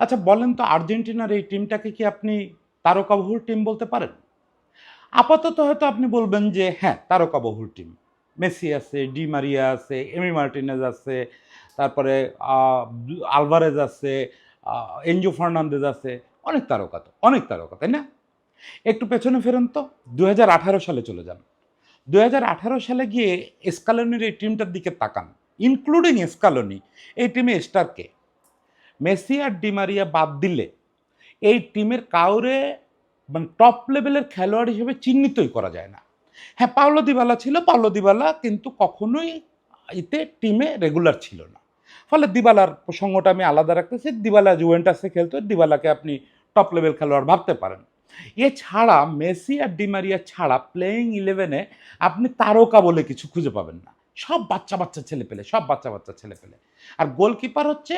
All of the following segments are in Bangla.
আচ্ছা বলেন তো আর্জেন্টিনার এই টিমটাকে কি আপনি তারকাবহুল টিম বলতে পারেন? আপাতত হয়তো আপনি বলবেন যে হ্যাঁ তারকাবহুল টিম। মেসি আছে, ডি মারিয়া আছে, এমি মার্টিনেজ আছে, তারপরে আলভারেজ আছে এনজো ফার্নান্দেজ আছে। অনেক তারকা তো, অনেক তারকা, তাই না? একটু পেছনে ফেরেন তো দু হাজার আঠারো সালে চলে যান। দু হাজার আঠারো সালে গিয়ে এসকালনির এই টিমটার দিকে তাকান, ইনক্লুডিং এসকালনি, এই টিমে স্টারকে। মেসি আর ডিমারিয়া বাদ দিলে এই টিমের কাউরে মানে টপ লেভেলের খেলোয়াড় হিসেবে চিহ্নিতই করা যায় না। হ্যাঁ পাওলো দিবালা ছিল, পাওলো দিবালা কিন্তু কখনোই এতে টিমে রেগুলার ছিল না। ফলে দিবালার প্রসঙ্গটা আমি আলাদা রাখতেছি, দিবালা জুয়েন্টাসে খেলতো, দিবালাকে আপনি টপ লেভেল খেলোয়াড় ভাবতে পারেন। এছাড়া মেসি আর ডিমারিয়া ছাড়া প্লেয়িং ইলেভেনে আপনি তারকা বলে কিছু খুঁজে পাবেন না। সব বাচ্চা বাচ্চা ছেলে পেলে, সব বাচ্চা বাচ্চা ছেলে পেলে। আর গোলকিপার হচ্ছে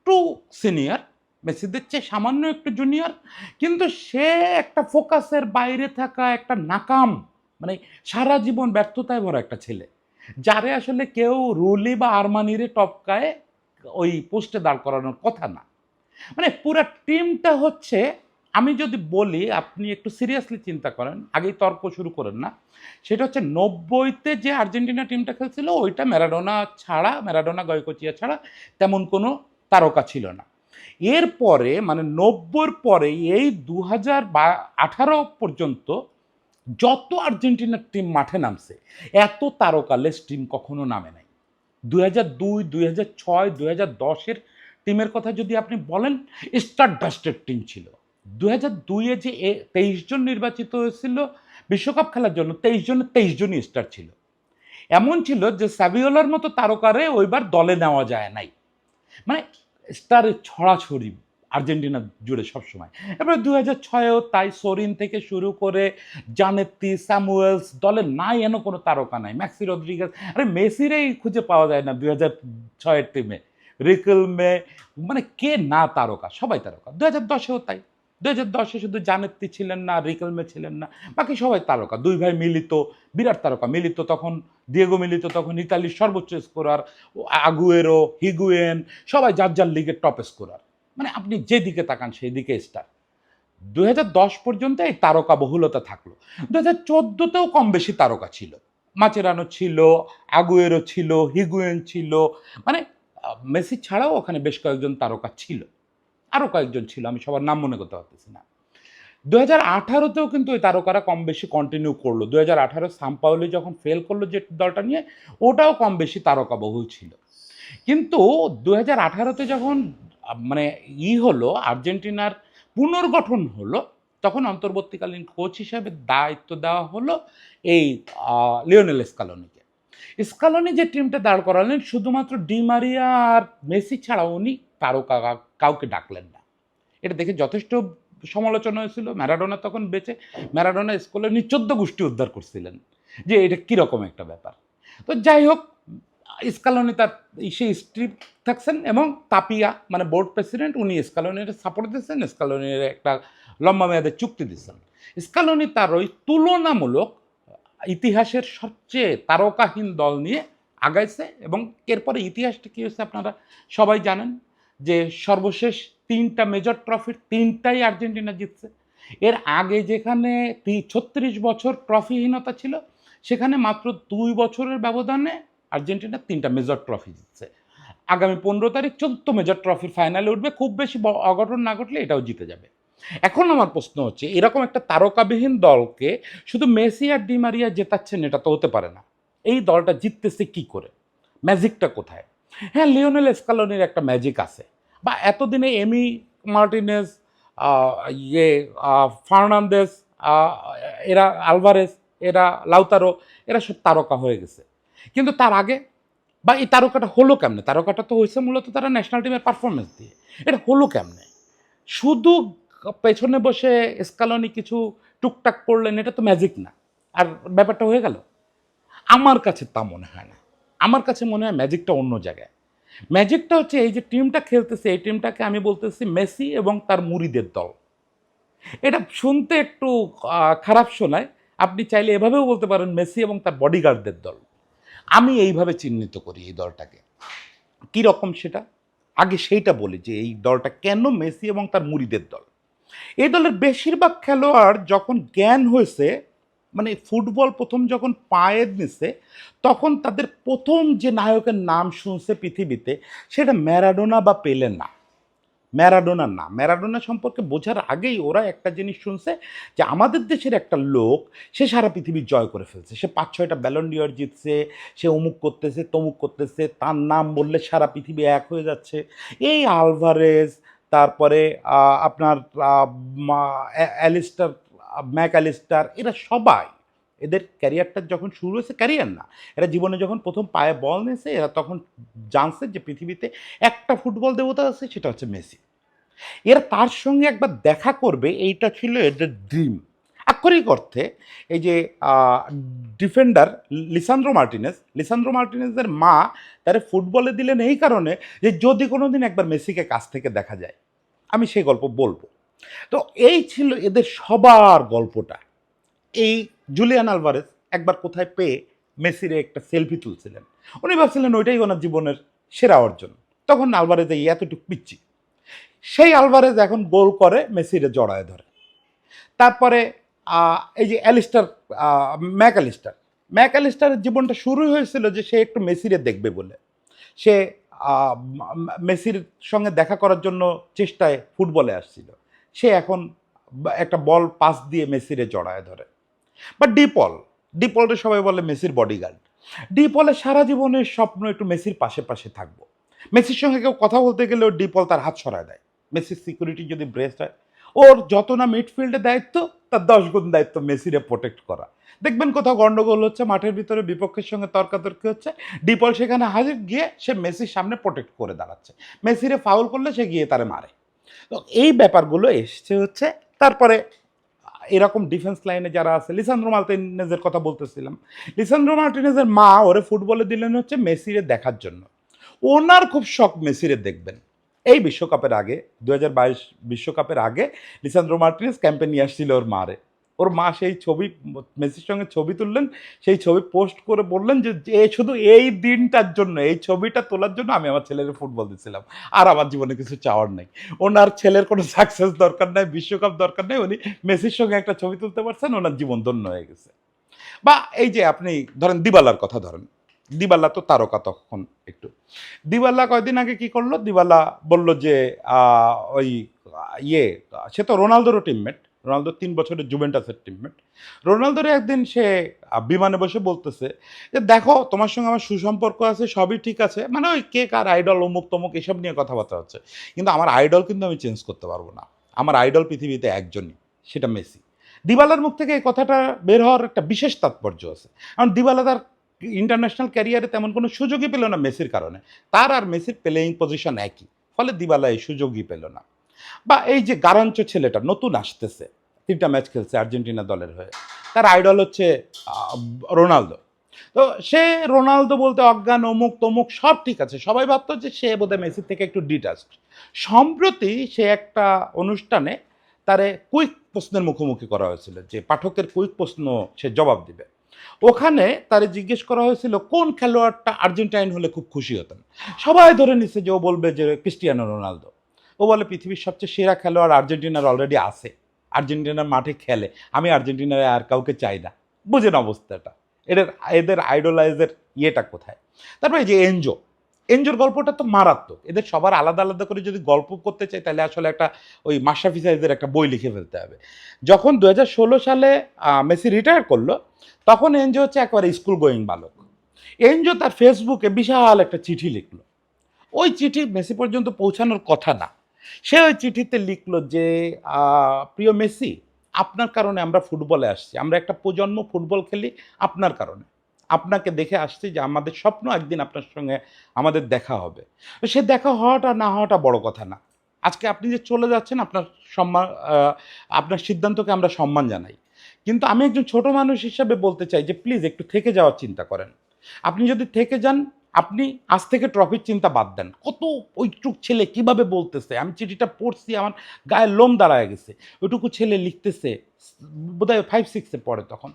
একটু সিনিয়র মেসিদের চেয়ে সামান্য একটু জুনিয়র কিন্তু সে একটা ফোকাসের বাইরে থাকা একটা নাকাম মানে সারা জীবন ব্যর্থতায় ভরা একটা ছেলে, যারে আসলে কেউ রুলি বা আরমানিরে টপকায় ওই পোস্টে দাঁড় করানোর কথা না। মানে পুরা টিমটা হচ্ছে, আমি যদি বলি, আপনি একটু সিরিয়াসলি চিন্তা করেন, আগেই তর্ক শুরু করেন না, সেটা হচ্ছে নব্বইতে যে আর্জেন্টিনা টিমটা খেলছিল, ওইটা ম্যারাডোনা ছাড়া, ম্যারাডোনা, গয়কচিয়া ছাড়া তেমন কোনো তারকা ছিল না। এরপরে মানে নব্বইয়ের পরে এই দু হাজার বা আঠারো পর্যন্ত যত আর্জেন্টিনার টিম মাঠে নামছে, এত তারকালেস টিম কখনো নামে নাই। দুই হাজার দুই দুই হাজার ছয় হাজার দশের টিমের কথা যদি আপনি বলেন স্টার ডাস্টের টিম ছিল। দু হাজার দুইয়ে যে তেইশ জন নির্বাচিত হয়েছিল বিশ্বকাপ খেলার জন্য তেইশ জনের তেইশ জনই স্টার ছিল। এমন ছিল যে সাবিওলার মতো তারকারে ওইবার দলে নেওয়া যায় নাই। মানে স্টার ছড়াছড়ি আর্জেন্টিনা জুড়ে সবসময়। এবার দু হাজার ছয়েও তাই সরিন থেকে শুরু করে জানেত্তি স্যামুয়েলস দলে নাই এন কোনো তারকা নাই। ম্যাক্সি রদ্রিগাস আরে মেসিরেই খুঁজে পাওয়া যায় না দু হাজার ছয়ের টিমে রিকেলমে মানে কে না তারকা? সবাই তারকা। দু হাজার দশেও তাই। দু হাজার দশে শুধু জানেত্তি ছিলেন না, রিকেলমে ছিলেন না, বাকি সবাই তারকা। দুই ভাই মিলিত, বিরাট তারকা, মিলিত তখন দিয়েগো মিলিত তখন, ইতালির সর্বোচ্চ স্কোরার আগুয়েরো হিগুয়েন সবাই যার যার লিগের টপ স্কোরার মানে আপনি যেদিকে তাকান সেই দিকে স্টার দু পর্যন্ত এই তারকা বহুলতা থাকল। দু হাজার চোদ্দোতেও কম বেশি তারকা ছিল। মাচেরানো ছিল আগুয়েরো ছিল হিগুয়েন ছিল। মানে মেসি ছাড়াও ওখানে বেশ কয়েকজন তারকা ছিল। আরও কয়েকজন ছিল, আমি সবার নাম মনে করতে পারতেছি না। দু হাজার আঠারোতেও কিন্তু ওই তারকারা কম বেশি কন্টিনিউ করল। দু হাজার আঠারো সাম্পাউলি যখন ফেল করল যে দলটা নিয়ে, ওটাও কম বেশি তারকা বহুল ছিল। কিন্তু দু হাজার আঠারোতে যখন মানে ই হলো, আর্জেন্টিনার পুনর্গঠন হলো, তখন অন্তর্বর্তীকালীন কোচ হিসাবে দায়িত্ব দেওয়া হলো এই লিওনেল স্কালোনিকে। স্কালোনি যে টিমটা দাঁড় করালেন, শুধুমাত্র ডিমারিয়া আর মেসি ছাড়া উনি তারকা কাউকে ডাকলেন না। এটা দেখে যথেষ্ট সমালোচনা হয়েছিল। ম্যারাডোনা তখন বেঁচে, ম্যারাডোনা স্কুলে চোদ্দ গোষ্ঠী উদ্ধার করছিলেন। যে এটা কীরকম একটা ব্যাপার। তো যাই হোক, স্কালনি তার সেই স্ট্রিপ থাকছেন এবং তাপিয়া মানে বোর্ড প্রেসিডেন্ট উনি স্কালনির সাপোর্ট দিচ্ছেন, স্কালনির একটা লম্বা মেয়াদের চুক্তি দিচ্ছেন। স্কালনি তার ওই তুলনামূলক ইতিহাসের সবচেয়ে তারকাহীন দল নিয়ে আগাইছে এবং এরপরে ইতিহাসটা কী হয়েছে আপনারা সবাই জানেন যে সর্বশেষ তিনটা মেজর ট্রফির তিনটাই আর্জেন্টিনা জিতছে। এর আগে যেখানে ছত্রিশ বছর ট্রফিহীনতা ছিল, সেখানে মাত্র দুই বছরের ব্যবধানে আর্জেন্টিনা তিনটা মেজর ট্রফি জিতছে। আগামী পনেরো তারিখ চতুর্থ মেজর ট্রফির ফাইনালে উঠবে, খুব বেশি অঘটন না ঘটলে এটাও জিতে যাবে। এখন আমার প্রশ্ন হচ্ছে, এরকম একটা তারকাবিহীন দলকে শুধু মেসি আর ডিমারিয়া জেতাচ্ছেন এটা তো হতে পারে না। এই দলটা জিততেছে কি করে? ম্যাজিকটা কোথায়? হ্যাঁ লিওনেল স্কালনির একটা ম্যাজিক আছে। বা এতদিনে এমি মার্টিনেস ইয়ে ফার্নান্দেস এরা আলভারেস, এরা লাউতারো, এরা সব তারকা হয়ে গেছে। কিন্তু তার আগে, বা এই তারকাটা হলো কেমনে? তারকাটা তো হয়েছে মূলত তারা ন্যাশনাল টিমের পারফরমেন্স দিয়ে। এটা হলো কেমনে? শুধু পেছনে বসে স্কালনি কিছু টুকটাক করলেন এটা তো ম্যাজিক না। আর ব্যাপারটা হয়ে গেল? আমার কাছে তা মনে হয় না। আমার কাছে মনে হয় ম্যাজিকটা অন্য জায়গায়। ম্যাজিকটা হচ্ছে এই যে টিমটা খেলতেছে, এই টিমটাকে আমি বলতেছি মেসি এবং তার মুড়িদের দল। এটা শুনতে একটু খারাপ শোনায়। আপনি চাইলে এভাবেও বলতে পারেন মেসি এবং তার বডিগার্ডদের দল। আমি এইভাবে চিহ্নিত করি এই দলটাকে। কী রকম সেটা? আগে সেইটা বলি যে এই দলটা কেন মেসি এবং তার মুড়িদের দল? এই দলের বেশিরভাগ খেলোয়াড় যখন জ্ঞান হয়েছে মানে ফুটবল প্রথম যখন পায়ে নিছে তখন তাদের প্রথম যে নায়কের নাম শুনছে পৃথিবীতে, সেটা ম্যারাডোনা বা পেলে না। ম্যারাডোনা না। ম্যারাডোনা সম্পর্কে বোঝার আগেই ওরা একটা জিনিস শুনছে যে আমাদের দেশের একটা লোক, সে সারা পৃথিবী জয় করে ফেলছে। সে পাঁচ, ছয়টা ব্যালন্ডিয়র জিতছে, সে অমুক করতেছে, তমুক করতেছে, তার নাম বললে সারা পৃথিবী এক হয়ে যাচ্ছে। এই আলভারেজ তারপরে আপনার অ্যালিস্টার, ম্যাক অ্যালিস্টার, এরা সবাই, এদের ক্যারিয়ারটা যখন শুরু হয়েছে, ক্যারিয়ার না, এরা জীবনে যখন প্রথম পায়ে বল নিয়েছে এরা তখন জানছে যে পৃথিবীতে একটা ফুটবল দেবতা আছে, সেটা হচ্ছে মেসি। এরা তার সঙ্গে একবার দেখা করবে, এইটা ছিল এদের ড্রিম আক্ষরিক অর্থে এই যে ডিফেন্ডার লিসান্দ্রো মার্টিনেস, লিসান্দ্রো মার্টিনেসের মা তারা ফুটবলে দিলেন এই কারণে যে যদি কোনো দিন একবার মেসিকে কাছ থেকে দেখা যায়, আমি সেই গল্প বলব। তো এই ছিল এদের সবার গল্পটা। এই জুলিয়ান আলভারেজ একবার কোথায় পেয়ে মেসিরে একটা সেলফি তুলছিলেন। উনি ভাবছিলেন ওইটাই ওনার জীবনের সেরা অর্জন। তখন আলভারেজ এই এতটুকু পিচ্ছি। সেই আলভারেজ এখন গোল করে মেসিরে জড়ায় ধরে। তারপরে এই যে Allister ah, Mac Allister Mac অ্যালিস্টারের জীবনটা শুরু হয়েছিল যে সে একটু মেসিরে দেখবে বলে। সে মেসির সঙ্গে দেখা করার জন্য চেষ্টায় ফুটবলে আসছিল। সে এখন একটা বল পাস দিয়ে মেসিরে জড়ায় ধরে। বা ডিপল ডিপলটা সবাই বলে মেসির বডিগার্ড ডিপলের সারা জীবনের স্বপ্ন একটু মেসির পাশে পাশে থাকব। মেসির সঙ্গে কেউ কথা বলতে গেলেও ডিপল তার হাত সরায় দেয়। মেসির সিকিউরিটি যদি ব্রেস্ট হয় ওর যত না মিডফিল্ডে দায়িত্ব, তার দশ গুণ দায়িত্ব মেসিরে প্রোটেক্ট করা। দেখবেন কোথাও গন্ডগোল হচ্ছে, মাঠের ভিতরে বিপক্ষের সঙ্গে তর্কাতর্কি হচ্ছে। ডিপল সেখানে হাজির গিয়ে সে মেসির সামনে প্রোটেক্ট করে দাঁড়াচ্ছে। মেসিরে ফাউল করলে সে গিয়ে তারে মারে। তো এই ব্যাপারগুলো এসছে হচ্ছে, তারপরে এরকম ডিফেন্স লাইনে যারা আছে, লিসান্দ্রো মার্টিনেজের কথা বলতেছিলাম। লিসান্দ্রো মার্টিনেজের মা ওরে ফুটবলে দিলেন হচ্ছে মেসিরে দেখার জন্য। ওনার খুব শখ মেসিরে দেখবেন। এই বিশ্বকাপের আগে দু বিশ্বকাপের আগে লিসান্দ্রো মার্টিনেজ ক্যাম্পে নিয়ে আসছিল ওর মারে। ওর মা সেই ছবি, মেসির সঙ্গে ছবি তুললেন, সেই ছবি পোস্ট করে বললেন যে যে শুধু এই দিনটার জন্য, এই ছবিটা তোলার জন্য আমি আমার ছেলের ফুটবল দিচ্ছিলাম আর আমার জীবনে কিছু চাওয়ার নেই। ওনার ছেলের কোনো সাকসেস দরকার নাই, বিশ্বকাপ দরকার নেই, উনি মেসির সঙ্গে একটা ছবি তুলতে পারছেন, ওনার জীবন ধন্য হয়ে গেছে। বা এই যে আপনি, ধরেন দিবালার কথা ধরেন দিবালা তো তারকা তখন একটু। দিবালা কয়দিন আগে কি করল? দিবাল্লা বলল যে ওই ইয়ে সে তো রোনালদোরও টিমমেট রোনালদো তিন বছরের জুভেন্টাসের টিমমেট রোনালদোর একদিন সে বিমানে বসে বলতেছে যে, দেখো, তোমার সঙ্গে আমার সুসম্পর্ক আছে, সবই ঠিক আছে। মানে ওই কে কার আইডল অমুক তমুক, এসব নিয়ে কথাবার্তা হচ্ছে। কিন্তু আমার আইডল কিন্তু আমি চেঞ্জ করতে পারব না। আমার আইডল পৃথিবীতে একজনই, সেটা মেসি। দিবালার মুখ থেকে এই কথাটা বের হওয়ার একটা বিশেষ তাৎপর্য আছে। কারণ দিবালা তার ইন্টারন্যাশনাল ক্যারিয়ারে তেমন কোনো সুযোগই পেল না মেসির কারণে। তার আর মেসির প্লেয়িং পজিশন একই, ফলে দিবালা এই সুযোগই পেল না। বা এই যে গারাঞ্চ ছেলেটা নতুন আসতেছে, তিনটা ম্যাচ খেলছে আর্জেন্টিনা দলের হয়ে। তার আইডল হচ্ছে রোনালদো। তো সে রোনালদো বলতে অজ্ঞান, অমুক, তমুক, সব ঠিক আছে। সবাই ভাবতো যে সে বোধহয় মেসির থেকে একটু ডিটাচড সম্প্রতি সে একটা অনুষ্ঠানে তারে কুইক প্রশ্নের মুখোমুখি করা হয়েছিল, যে পাঠকের কুইক প্রশ্ন সে জবাব দিবে। ওখানে তারে জিজ্ঞেস করা হয়েছিল, কোন খেলোয়াড়টা আর্জেন্টাইন হলে খুব খুশি হতেন? সবাই ধরে নিচ্ছে যে ও বলবে যে ক্রিস্টিয়ানো রোনালদো। ও বলে, পৃথিবীর সবচেয়ে সেরা খেলোয়াড় আর্জেন্টিনার অলরেডি আছে। আর্জেন্টিনার মাঠে খেলে। আমি আর্জেন্টিনার আর কাউকে চাই না। বুঝেন অবস্থাটা। এদের এদের আইডোলাইজের ইয়েটা কোথায়? তারপরে যে এনজো এনজোর গল্পটা তো মারাত্মক। এদের সবার আলাদা আলাদা করে যদি গল্প করতে চাই, তাহলে আসলে একটা ওই মাশরাফি সাইজের একটা বই লিখে ফেলতে হবে। যখন দু হাজার ষোলো সালে মেসি রিটায়ার করল, তখন এনজো হচ্ছে একবারে স্কুল গোয়িং বালক। এনজো তার ফেসবুকে বিশাল একটা চিঠি লিখলো। ওই চিঠি মেসি পর্যন্ত পৌঁছানোর কথা না। সে ওই চিঠিতে লিখলো যে প্রিয় মেসি, আপনার কারণে আমরা ফুটবলে আসছি। আমরা একটা প্রজন্ম ফুটবল খেলি আপনার কারণে। আপনাকে দেখে আসছি যে আমাদের স্বপ্ন একদিন আপনার সঙ্গে আমাদের দেখা হবে। সে দেখা হওয়াটা না হওয়াটা বড় কথা না। আজকে আপনি যে চলে যাচ্ছেন, আপনার সম্মান আপনার সিদ্ধান্তকে আমরা সম্মান জানাই। কিন্তু আমি একজন ছোট মানুষ হিসাবে বলতে চাই যে, প্লিজ একটু থেকে যাওয়ার চিন্তা করেন। আপনি যদি থেকে যান, আপনি আজ থেকে ট্রফির চিন্তা বাদ দেন। কত ওইটুক ছেলে কীভাবে বলতেছে? আমি চিঠিটা পড়ছি, আমার গায়ে লোম দাঁড়ায় গেছে। ওইটুকু ছেলে লিখতেছে, বোধহয় ফাইভ সিক্সে পড়ে তখন।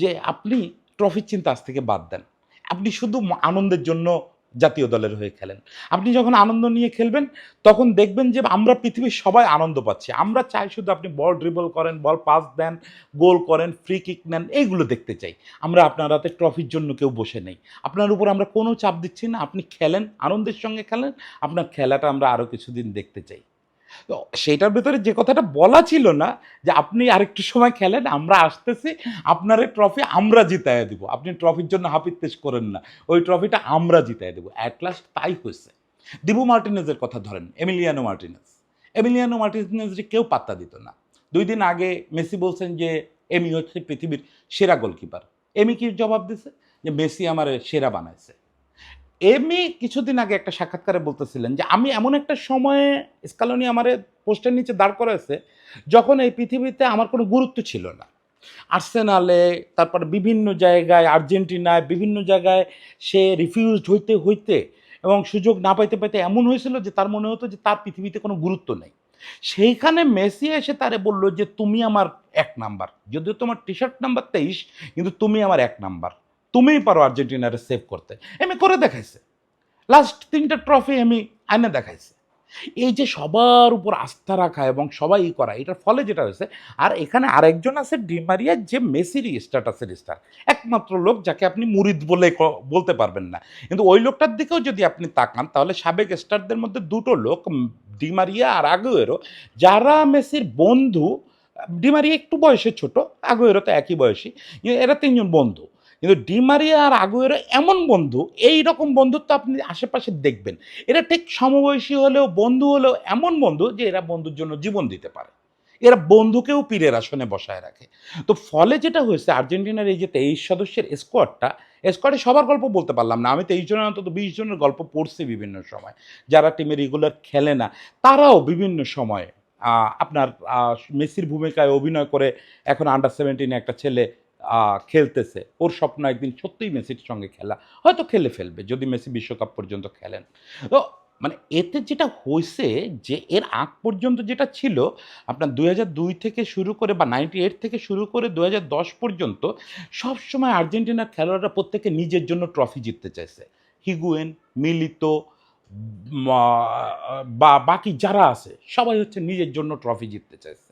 যে আপনি ট্রফির চিন্তা আজ থেকে বাদ দেন। আপনি শুধু আনন্দের জন্য জাতীয় দলের হয়ে খেলেন। আপনি যখন আনন্দ নিয়ে খেলবেন, তখন দেখবেন যে আমরা পৃথিবীর সবাই আনন্দ পাচ্ছি। আমরা চাই শুধু আপনি বল ড্রিবল করেন, বল পাস দেন গোল করেন ফ্রি কিক নেন, এইগুলো দেখতে চাই। আমরা আপনার হাতে ট্রফির জন্য কেউ বসে নেই। আপনার উপর আমরা কোনো চাপ দিচ্ছি না। আপনি খেলেন, আনন্দের সঙ্গে খেলেন। আপনার খেলাটা আমরা আরও কিছুদিন দেখতে চাই। তো সেটার ভেতরে যে কথাটা বলা ছিল না, যে আপনি আরেকটু সময় খেলেন, আমরা আসতেছি, আপনার ট্রফি আমরা জিতাইয়া দিব। আপনি ট্রফির জন্য হাপিত্তেশ করেন না। ওই ট্রফিটা আমরা জিতাই দেবো। অ্যাট লাস্ট তাই হয়েছে। দিবু মার্টিনেজের কথা ধরেন, এমিলিয়ানো মার্টিনেজ। এমিলিয়ানো মার্টিনেজকে কেউ পাত্তা দিত না। দুই দিন আগে মেসি বলছেন যে, এমি হচ্ছে পৃথিবীর সেরা গোলকিপার এমি কি জবাব দিছে? যে, মেসি আমার সেরা বানাইছে। এমি কিছুদিন আগে একটা সাক্ষাৎকারে বলতেছিলেন যে, আমি এমন একটা সময়ে স্কালনি আমার পোস্টের নিচে দাঁড় করেছে যখন এই পৃথিবীতে আমার কোনো গুরুত্ব ছিল না। আর্সেনালে, তারপর বিভিন্ন জায়গায়, আর্জেন্টিনায়, বিভিন্ন জায়গায় সে রিফিউজড হইতে হইতে এবং সুযোগ না পাইতে পাইতে এমন হয়েছিল যে, তার মনে হতো যে, তার পৃথিবীতে কোনো গুরুত্ব নেই। সেইখানে মেসি এসে তারে বলল যে, তুমি আমার এক নাম্বার। যদিও তোমার টি শার্ট নাম্বার তেইশ, কিন্তু তুমি আমার এক নাম্বার। তুমিই পারো আর্জেন্টিনারে সেভ করতে। এমি করে দেখাইছে। লাস্ট তিনটা ট্রফি আমি আইনে দেখাইছে। এই যে সবার উপর আস্থা রাখা এবং সবাই করা, এটার ফলে যেটা হয়েছে, আর এখানে আরেকজন আছে ডিমারিয়া যে মেসির স্ট্যাটাসের স্টার একমাত্র লোক যাকে আপনি মুরিদ বলে বলতে পারবেন না। কিন্তু ওই লোকটার দিকেও যদি আপনি তাকান, তাহলে সাবেক স্টারদের মধ্যে দুটো লোক ডিমারিয়া আর আগুয়েরো, যারা মেসির বন্ধু ডিমারিয়া একটু বয়সে ছোট, আগুয়েরো তো একই বয়সী, এরা তিনজন বন্ধু। কিন্তু ডিমারিয়া আর আগুয়েরো এমন বন্ধু এই রকম বন্ধুত্ব আপনি আশেপাশে দেখবেন। এরা ঠিক সমবয়সী হলেও, বন্ধু হলেও এমন বন্ধু যে এরা বন্ধুর জন্য জীবন দিতে পারে। এরা বন্ধুকেও পীরের আসনে বসায় রাখে। তো ফলে যেটা হয়েছে, আর্জেন্টিনার এই যে তেইশ সদস্যের স্কোয়াডটা স্কোয়াডে সবার গল্প বলতে পারলাম না। আমি তেইশ জনের, অন্তত বিশ জনের গল্প পড়ছি বিভিন্ন সময়। যারা টিমে রেগুলার খেলে না, তারাও বিভিন্ন সময়ে আপনার মেসির ভূমিকায় অভিনয় করে এখন আন্ডার সেভেন্টিনে একটা ছেলে খেলতেছে। ওর স্বপ্ন একদিন সত্যিই মেসির সঙ্গে খেলা। হয়তো খেলে ফেলবে, যদি মেসি বিশ্বকাপ পর্যন্ত খেলেন। তো মানে এতে যেটা হয়েছে যে, এর আগ পর্যন্ত যেটা ছিল, আপনার দুই থেকে শুরু করে বা নাইনটি এইট থেকে শুরু করে দু পর্যন্ত, সবসময় আর্জেন্টিনার খেলোয়াড়রা প্রত্যেকে নিজের জন্য ট্রফি জিততে চাইছে। হিগুয়েন মিলিত বা, বাকি যারা আছে, সবাই হচ্ছে নিজের জন্য ট্রফি জিততে চাইছে।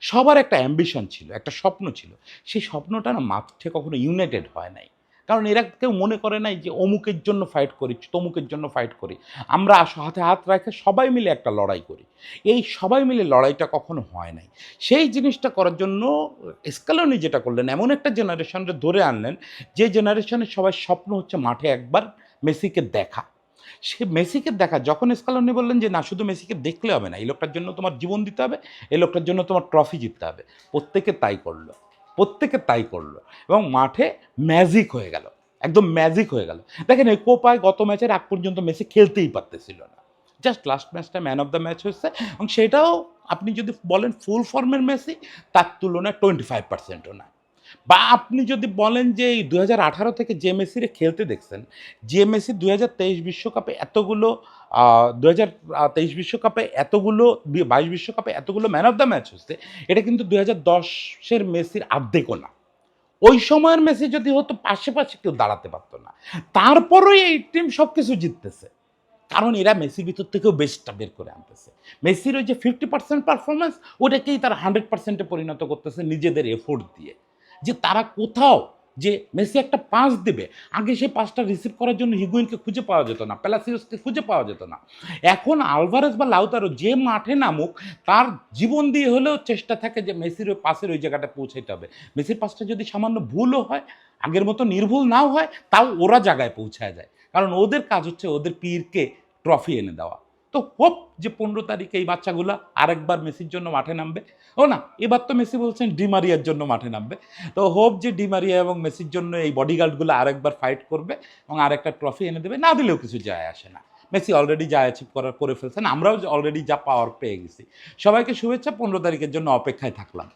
সবার একটা অ্যাম্বিশন ছিল, একটা স্বপ্ন ছিল। সেই স্বপ্নটা না মাঠে কখনো ইউনাইটেড হয় নাই। কারণ এরা কেউ মনে করে নাই যে অমুকের জন্য ফাইট করি তমুকের জন্য ফাইট করি। আমরা আস- হাতে হাত রেখে সবাই মিলে একটা লড়াই করি। এই সবাই মিলে লড়াইটা কখনো হয় নাই। সেই জিনিসটা করার জন্য স্কালনি যেটা করলেন, এমন একটা জেনারেশনকে ধরে আনলেন, যে জেনারেশনের সবাই স্বপ্ন হচ্ছে মাঠে একবার মেসিকে দেখা। সে মেসিকে দেখা, যখন স্কালনি বললেন যে, না, শুধু মেসিকে দেখলে হবে না, এই লোকটার জন্য তোমার জীবন দিতে হবে, এই লোকটার জন্য তোমার ট্রফি জিততে হবে। প্রত্যেকে তাই করল, প্রত্যেকে তাই করল এবং মাঠে ম্যাজিক হয়ে গেল, একদম ম্যাজিক হয়ে গেল। দেখেন, এই কোপায় গত ম্যাচের আগ পর্যন্ত মেসি খেলতেই পারতেছিল না। জাস্ট লাস্ট ম্যাচটা ম্যান অফ দ্য ম্যাচ হচ্ছে এবং সেটাও আপনি যদি বলেন ফুল ফর্মের মেসি, তার তুলনায় টোয়েন্টি ফাইভ পার্সেন্টও না। বা আপনি যদি বলেন যে এই দু থেকে যে মেসিরে খেলতে দেখছেন যে মেসি দু বিশ্বকাপে এতগুলো দু তেইশ বিশ্বকাপে এতগুলো, বাইশ বিশ্বকাপে এতগুলো ম্যান অফ দ্য ম্যাচ হচ্ছে, এটা কিন্তু দু হাজার দশের মেসির আর্ধেকও না। ওই সময়ের মেসি যদি হতো পাশে পাশে কেউ দাঁড়াতে পারতো না। তারপরেই এই টিম সব কিছু জিততেছে। কারণ এরা মেসির ভিতর থেকেও বেস্টটা বের করে আনতেছে। মেসির ওই যে ফিফটি পার্সেন্ট পারফরমেন্স ওটাকেই তারা হান্ড্রেড পার্সেন্টে পরিণত করতেছে নিজেদের এফোর্ট দিয়ে। যে তারা কোথাও যে মেসি একটা পাস দেবে, আগে সেই পাসটা রিসিভ করার জন্য হিগুইনকে খুঁজে পাওয়া যেত না প্যালাসিওসকে খুঁজে পাওয়া যেত না। এখন আলভারেজ বা লাউতারো যে মাঠে নামুক, তার জীবন দিয়ে হলেও চেষ্টা থাকে যে মেসির ওই পাসের ওই জায়গাটা পৌঁছাইতে হবে। মেসির পাসটা যদি সামান্য ভুলও হয়, আগের মতো নির্ভুল নাও হয়, তাও ওরা জায়গায় পৌঁছায় যায়। কারণ ওদের কাজ হচ্ছে ওদের পীরকে ট্রফি এনে দেওয়া। তো হোপ যে পনেরো তারিখে এই বাচ্চাগুলো আরেকবার মেসির জন্য মাঠে নামবে। ও না, এবার তো মেসি বলছেন ডিমারিয়ার জন্য মাঠে নামবে। তো হোপ যে ডিমারিয়া এবং মেসির জন্য এই বডিগার্ডগুলো আরেকবার ফাইট করবে এবং আরেকটা ট্রফি এনে দেবে। না দিলেও কিছু যায় আসে না। মেসি অলরেডি যা অ্যাচিভ করার, করে ফেলছেন। আমরাও অলরেডি যা পাওয়ার পেয়ে গেছি। সবাইকে শুভেচ্ছা, পনেরো তারিখের জন্য অপেক্ষায় থাকলাম।